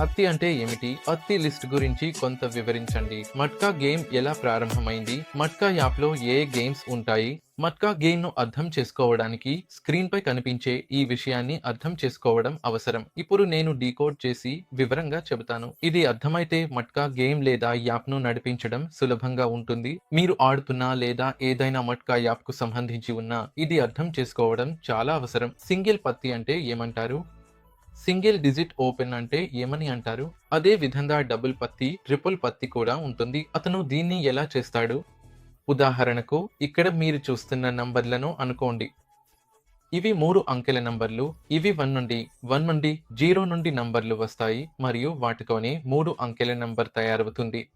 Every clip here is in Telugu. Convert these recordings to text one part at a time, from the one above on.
అత్తి అంటే ఏమిటి? అత్తి లిస్ట్ గురించి కొంత వివరించండి. మట్కా గేమ్ ఎలా ప్రారంభమైంది? మట్కా యాప్లో ఏ గేమ్స్ ఉంటాయి? మట్కా గేమ్ను అర్థం చేసుకోవడానికి స్క్రీన్ పై కనిపించే ఈ విషయాన్ని అర్థం చేసుకోవడం అవసరం. ఇప్పుడు నేను డీకోడ్ చేసి వివరంగా చెబుతాను. ఇది అర్థమైతే మట్కా గేమ్ లేదా యాప్ను నడిపించడం సులభంగా ఉంటుంది. మీరు ఆడుతున్న లేదా ఏదైనా మట్కా యాప్కు సంబంధించి ఉన్న ఇది అర్థం చేసుకోవడం చాలా అవసరం. సింగిల్ పత్తి అంటే ఏమంటారు? సింగిల్ డిజిట్ ఓపెన్ అంటే ఏమని అంటారు? అదే విధంగా డబుల్ పత్తి ట్రిపుల్ పత్తి కూడా ఉంటుంది. అతను దీన్ని ఎలా చేస్తాడు? ఉదాహరణకు ఇక్కడ మీరు చూస్తున్న నంబర్లను అనుకోండి. ఇవి మూడు అంకెల నంబర్లు. ఇవి వన్ నుండి వన్ నుండి జీరో నుండి నంబర్లు వస్తాయి. మరియు వాటితోనే మూడు అంకెల నంబర్ తయారవుతుంది.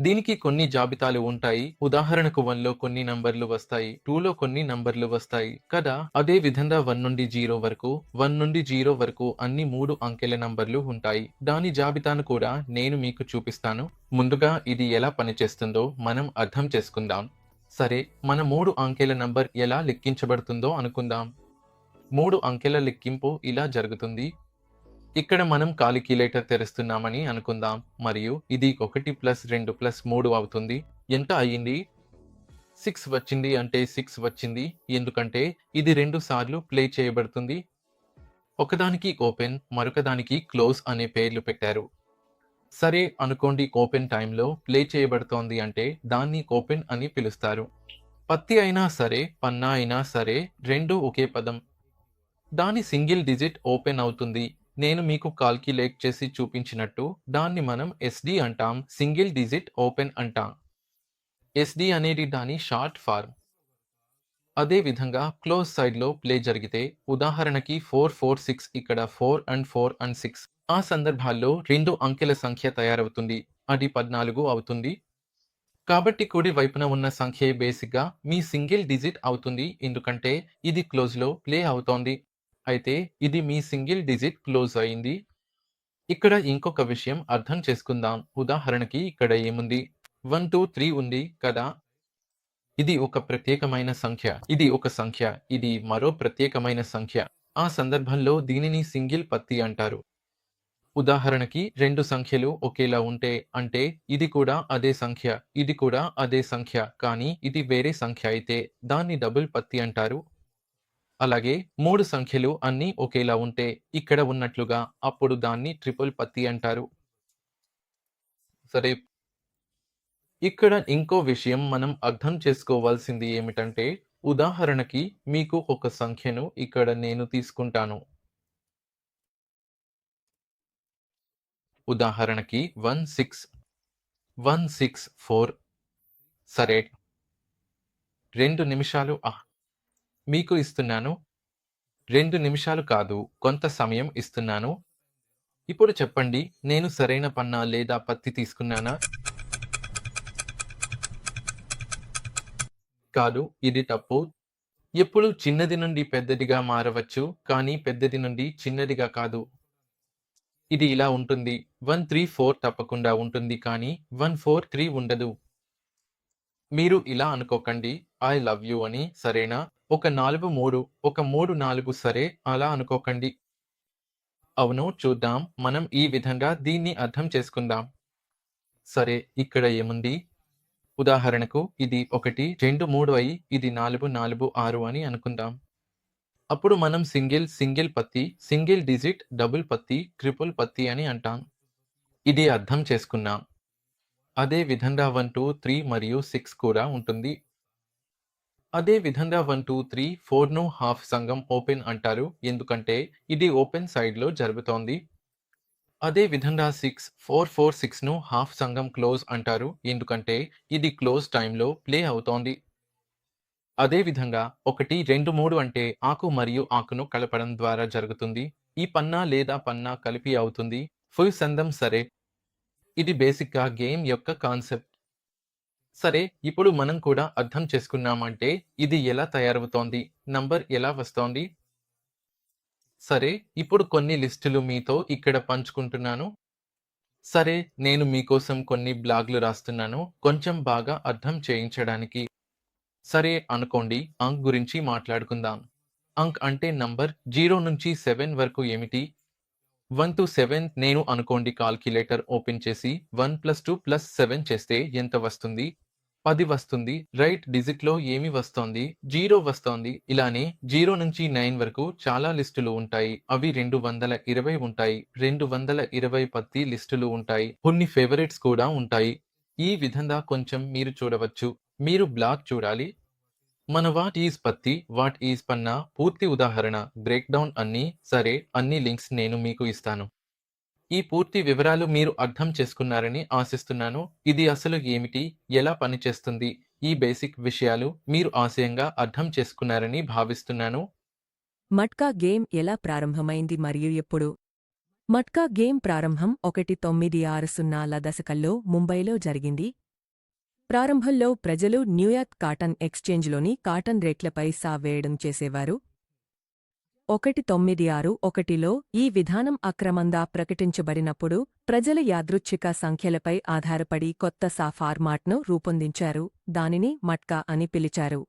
దీనికి కొన్ని జాబితాలు ఉంటాయి. ఉదాహరణకు వన్లో కొన్ని నంబర్లు వస్తాయి. టూ లో కొన్ని నంబర్లు వస్తాయి. కదా? అదే విధంగా వన్ నుండి జీరో వరకు వన్ నుండి జీరో వరకు అన్ని మూడు అంకెల నంబర్లు ఉంటాయి. దాని జాబితాను కూడా నేను మీకు చూపిస్తాను. ముందుగా ఇది ఎలా పనిచేస్తుందో మనం అర్థం చేసుకుందాం. సరే మన మూడు అంకెల నంబర్ ఎలా లెక్కించబడుతుందో అనుకుందాం. మూడు అంకెల లెక్కింపు ఇలా జరుగుతుంది. ఇక్కడ మనం కాలిక్యులేటర్ తెరుస్తున్నామని అనుకుందాం. మరియు ఇది ఒకటి ప్లస్ రెండు ప్లస్ మూడు అవుతుంది. ఎంత అయ్యింది? సిక్స్ వచ్చింది అంటే సిక్స్ వచ్చింది. ఎందుకంటే ఇది రెండు సార్లు ప్లే చేయబడుతుంది. ఒకదానికి ఓపెన్ మరొకదానికి క్లోజ్ అనే పేర్లు పెట్టారు. సరే అనుకోండి ఓపెన్ టైంలో ప్లే చేయబడుతోంది అంటే దాన్ని ఓపెన్ అని పిలుస్తారు. పత్తి అయినా సరే పన్నా అయినా సరే రెండు ఒకే పదం. దాని సింగిల్ డిజిట్ ఓపెన్ అవుతుంది. నేను మీకు కాల్క్యులేట్ చేసి చూపించినట్టు దాన్ని మనం ఎస్డి అంటాం సింగిల్ డిజిట్ ఓపెన్ అంటాం. ఎస్డి అనేది దాని షార్ట్ ఫార్మ్ అదే విధంగా క్లోజ్ సైడ్లో ప్లే జరిగితే ఉదాహరణకి ఫోర్ ఫోర్ సిక్స్ ఇక్కడ four and four and six ఆ సందర్భాల్లో రెండు అంకెల సంఖ్య తయారవుతుంది. అది పద్నాలుగు అవుతుంది. కాబట్టి కుడి వైపున ఉన్న సంఖ్య బేసిక్గా మీ సింగిల్ డిజిట్ అవుతుంది. ఎందుకంటే ఇది క్లోజ్లో ప్లే అవుతోంది. అయితే ఇది మీ సింగిల్ డిజిట్ క్లోజ్ అయింది. ఇక్కడ ఇంకొక విషయం అర్థం చేసుకుందాం. ఉదాహరణకి ఇక్కడ ఏముంది? వన్ టూ త్రీ ఉంది కదా? ఇది ఒక ప్రత్యేకమైన సంఖ్య. ఇది ఒక సంఖ్య. ఇది మరో ప్రత్యేకమైన సంఖ్య. ఆ సందర్భంలో దీనిని సింగిల్ పత్తి అంటారు. ఉదాహరణకి రెండు సంఖ్యలు ఒకేలా ఉంటే అంటే ఇది కూడా అదే సంఖ్య. ఇది కూడా అదే సంఖ్య. కానీ ఇది వేరే సంఖ్య అయితే దాన్ని డబుల్ పత్తి అంటారు. అలాగే మూడు సంఖ్యలు అన్నీ ఒకేలా ఉంటే ఇక్కడ ఉన్నట్లుగా అప్పుడు దాన్ని ట్రిపుల్ పత్తి అంటారు. సరే. ఇక్కడ ఇంకో విషయం మనం అర్థం చేసుకోవాల్సింది ఏమిటంటే ఉదాహరణకి మీకు ఒక సంఖ్యను ఇక్కడ నేను తీసుకుంటాను. ఉదాహరణకి one six one six four. సరే. రెండు నిమిషాలు. ఆహ్ మీకు ఇస్తున్నాను. రెండు నిమిషాలు కాదు కొంత సమయం ఇస్తున్నాను. ఇప్పుడు చెప్పండి నేను సరైన పన్నా లేదా పత్తి తీసుకున్నానా? కాదు ఇది తప్పు. ఎప్పుడు చిన్నది నుండి పెద్దదిగా మారవచ్చు కానీ పెద్దది నుండి చిన్నదిగా కాదు. ఇది ఇలా ఉంటుంది. వన్ త్రీ ఫోర్ తప్పకుండా ఉంటుంది కానీ వన్ ఫోర్ త్రీ ఉండదు. మీరు ఇలా అనుకోకండి ఐ లవ్ యూ అని సరేనా? ఒక నాలుగు మూడు ఒక మూడు నాలుగు సరే అలా అనుకోకండి. అవును చూద్దాం. మనం ఈ విధంగా దీన్ని అర్థం చేసుకుందాం. సరే ఇక్కడ ఏముంది? ఉదాహరణకు ఇది ఒకటి రెండు మూడు అయి ఇది నాలుగు నాలుగు ఆరు అని అనుకుందాం. అప్పుడు మనం సింగిల్ సింగిల్ పత్తి సింగిల్ డిజిట్ డబుల్ పత్తి ట్రిపుల్ పత్తి అని అంటాం. ఇది అర్థం చేసుకున్నాం. అదే విధంగా వన్ టూ త్రీ మరియు సిక్స్ కూడా ఉంటుంది. అదే విధంగా వన్ టూ త్రీ ఫోర్ను హాఫ్ సంఘం ఓపెన్ అంటారు. ఎందుకంటే ఇది ఓపెన్ సైడ్లో జరుగుతోంది. అదే విధంగా సిక్స్ ఫోర్ ఫోర్ సిక్స్ను హాఫ్ సంఘం క్లోజ్ అంటారు. ఎందుకంటే ఇది క్లోజ్ టైంలో ప్లే అవుతోంది. అదే విధంగా ఒకటి రెండు మూడు అంటే ఆకు మరియు ఆకును కలపడం ద్వారా జరుగుతుంది. ఈ పన్నా లేదా పన్నా కలిపి అవుతుంది. ఫుల్ సందం సరే. ఇది బేసిక్గా గేమ్ యొక్క కాన్సెప్ట్. సరే ఇప్పుడు మనం కూడా అర్థం చేసుకున్నామంటే ఇది ఎలా తయారవుతోంది? నంబర్ ఎలా వస్తోంది? సరే ఇప్పుడు కొన్ని లిస్టులు మీతో ఇక్కడ పంచుకుంటున్నాను. సరే నేను మీకోసం కొన్ని బ్లాగ్లు రాస్తున్నాను. కొంచెం బాగా అర్థం చేయించడానికి. సరే అనుకోండి అంక్ గురించి మాట్లాడుకుందాం. అంక్ అంటే నంబర్ జీరో నుంచి సెవెన్ వరకు ఏమిటి? వన్ టు సెవెన్ నేను అనుకోండి కాల్క్యులేటర్ ఓపెన్ చేసి one plus two plus seven చేస్తే ఎంత వస్తుంది? పది వస్తుంది రైట్ డిజిట్లో ఏమి వస్తోంది? జీరో వస్తోంది. ఇలానే జీరో నుంచి నైన్ వరకు చాలా లిస్టులు ఉంటాయి. అవి రెండు వందల ఇరవై ఉంటాయి. రెండు వందల ఇరవై పత్తి లిస్టులు ఉంటాయి. కొన్ని ఫేవరెట్స్ కూడా ఉంటాయి. ఈ విధంగా కొంచెం మీరు చూడవచ్చు. మీరు బ్లాక్ చూడాలి. మన వాట్ ఈజ్ పత్తి వాట్ ఈజ్ పన్నా పూర్తి ఉదాహరణ బ్రేక్ డౌన్ అన్ని సరే అన్ని లింక్స్ నేను మీకు ఇస్తాను. ఈ పూర్తి వివరాలు మీరు అర్థం చేసుకున్నారని ఆశిస్తున్నాను. ఇది అసలు ఏమిటి? ఎలా పనిచేస్తుంది? ఈ బేసిక్ విషయాలు మీరు ఆశయంగా అర్థం చేసుకున్నారని భావిస్తున్నాను. మట్కా గేమ్ ఎలా ప్రారంభమైంది మరియు ఎప్పుడు? మట్కా గేమ్ ప్రారంభం ఒకటి తొమ్మిది ఆరు సున్నాల దశకల్లో ముంబైలో జరిగింది. ప్రారంభంలో ప్రజలు న్యూయార్క్ కాటన్ ఎక్స్చేంజ్లోని కాటన్ రేట్లపై సావేయడం చేసేవారు. ఒకటి తొమ్మిది ఆరు ఒకటిలో ఈ విధానం అక్రమంగా ప్రకటించబడినప్పుడు ప్రజల యాదృచ్ఛిక సంఖ్యలపై ఆధారపడి కొత్త సా ఫార్మాట్ను రూపొందించారు. దానిని మట్కా అని పిలిచారు.